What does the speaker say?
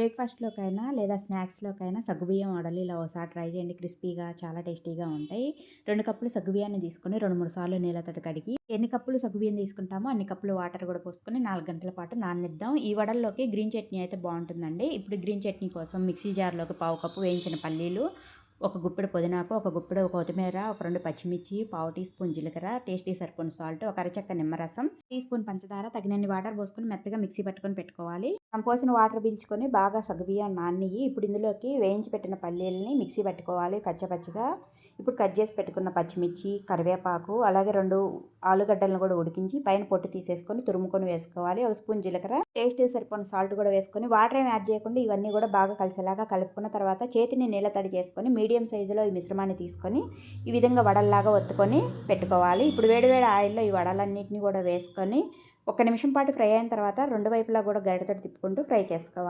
బ్రేక్‌ఫాస్ట్‌లోకైనా లేదా స్నాక్స్‌లోకైనా సగ్గుబియ్యం వడలు ఇలా ఒకసారి ట్రై చేయండి. క్రిస్పీగా చాలా టేస్టీగా ఉంటాయి. రెండు కప్పులు సగ్గుబియ్యాన్ని తీసుకొని 2, 3 సార్లు నీళ్ళతో కడిగి ఎన్ని కప్పులు సగ్గుబియ్యం తీసుకుంటామో అన్ని కప్పులు వాటర్ కూడా పోసుకొని నాలుగు గంటల పాటు నాననిద్దాం. ఈ వడల్లోకి గ్రీన్ చట్నీ అయితే బాగుంటుందండి ఇప్పుడు గ్రీన్ చట్నీ కోసం మిక్సీ జార్‌లోకి పావు కప్పు వేయించిన పల్లీలు, ఒక గుప్పెడు పుదీనాకు, ఒక గుప్పెడు కొత్తిమీర, ఒక రెండు పచ్చిమిర్చి, పావు టీ స్పూన్ జీలకర్ర, టేస్టీ సరిపోయిన సాల్ట్, ఒక అరచెక్క నిమ్మరసం, టీ స్పూన్ పంచదార, తగినన్ని వాటర్ పోసుకొని మెత్తగా మిక్సీ పట్టుకొని పెట్టుకోవాలి. మనం పోసిన వాటర్ పీల్చుకొని బాగా సగబియ్యం నానినియి. ఇప్పుడు ఇందులోకి వేయించి పెట్టిన పల్లీలని మిక్సీ పట్టుకోవాలి కచ్చపచ్చగా. ఇప్పుడు కట్ చేసి పెట్టుకున్న పచ్చిమిర్చి, కరివేపాకు అలాగే రెండు ఆలుగడ్డలను కూడా ఉడికించి పైన పొట్టు తీసేసుకొని తురుముకొని వేసుకోవాలి. ఒక స్పూన్ జీలకర్ర, టేస్ట్‌కి సరిపోయిన సాల్ట్ కూడా వేసుకొని వాటర్ ఏమి యాడ్ చేయకుండా ఇవన్నీ కూడా బాగా కలిసేలాగా కలుపుకున్న తర్వాత చేతిని నీళ్ళ తడి చేసుకొని మీడియం సైజులో ఈ మిశ్రమాన్ని తీసుకొని ఈ విధంగా వడల్లాగా ఒత్తుకొని పెట్టుకోవాలి. ఇప్పుడు వేడివేడి ఆయిల్‌లో ఈ వడలన్నిటిని కూడా వేసుకొని ఒక నిమిషం పాటు ఫ్రై అయిన తర్వాత రెండు వైపులా కూడా గరిటతో తిప్పుకుంటూ ఫ్రై చేసుకోవాలి.